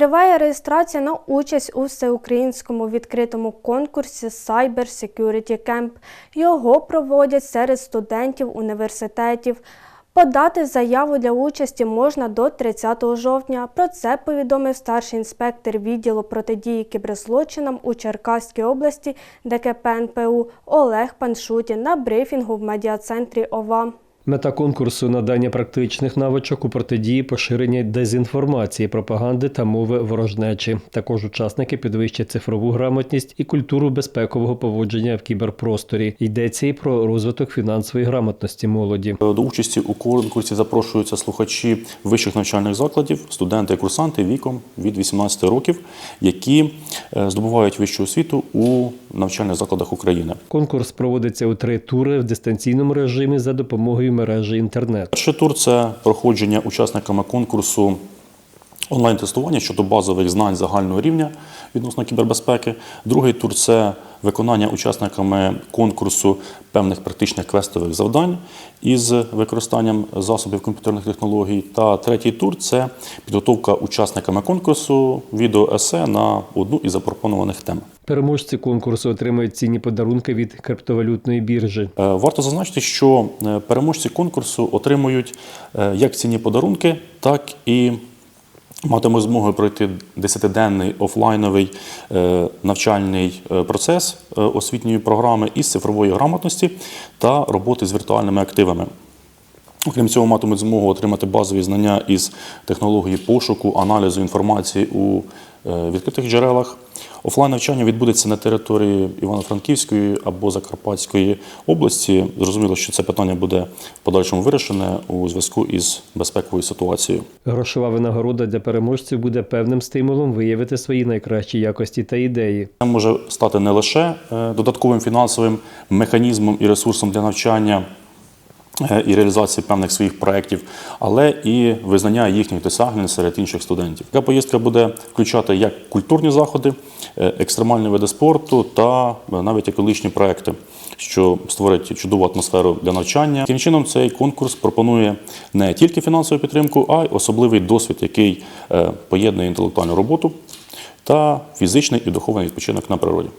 Триває реєстрація на участь у всеукраїнському відкритому конкурсі Cyber Security Camp. Його проводять серед студентів університетів. Подати заяву для участі можна до 30 жовтня. Про це повідомив старший інспектор відділу протидії кіберзлочинам у Черкаській області ДКП НПУ Олег Паншутін на брифінгу в медіа-центрі ОВА. Мета конкурсу надання практичних навичок у протидії поширення дезінформації, пропаганди та мови ворожнечі. Також учасники підвищать цифрову грамотність і культуру безпекового поводження в кіберпросторі. Йдеться і про розвиток фінансової грамотності молоді. До участі у конкурсі запрошуються слухачі вищих навчальних закладів, студенти і курсанти віком від 18 років, які е, здобувають вищу освіту у навчальних закладах України. Конкурс проводиться у три тури в дистанційному режимі за допомогою мережі інтернет. Перший тур це проходження учасниками конкурсу онлайн-тестування щодо базових знань загального рівня відносно кібербезпеки. Другий тур це виконання учасниками конкурсу певних практичних квестових завдань із використанням засобів комп'ютерних технологій. Та третій тур це підготовка учасниками конкурсу відеоесе на одну із запропонованих тем. Переможці конкурсу отримають цінні подарунки від криптовалютної біржі. Е, Варто зазначити, що е, переможці конкурсу отримують е, як цінні подарунки, так і матимуть змогу пройти 10-денний офлайновий е, навчальний е, процес е, освітньої програми із цифрової грамотності та роботи з віртуальними активами. Окрім цього, матимуть змогу отримати базові знання із технології пошуку, аналізу інформації у відкритих джерелах. Офлайн навчання відбудеться на території Івано-Франківської або Закарпатської області. Зрозуміло, що це питання буде в подальшому вирішене у зв'язку із безпековою ситуацією. Грошова винагорода для переможців буде певним стимулом виявити свої найкращі якості та ідеї. Це може стати не лише е, додатковим фінансовим механізмом і ресурсом для навчання е, і реалізації певних своїх проєктів, але і визнання їхніх досягнень серед інших студентів. Така поїздка буде включати як культурні заходи, е, екстремальні види спорту та е, навіть екологічні проекти, що створять чудову атмосферу для навчання. Таким чином, цей конкурс пропонує не тільки фінансову підтримку, а й особливий досвід, який е, поєднує інтелектуальну роботу та фізичний і духовний відпочинок на природі.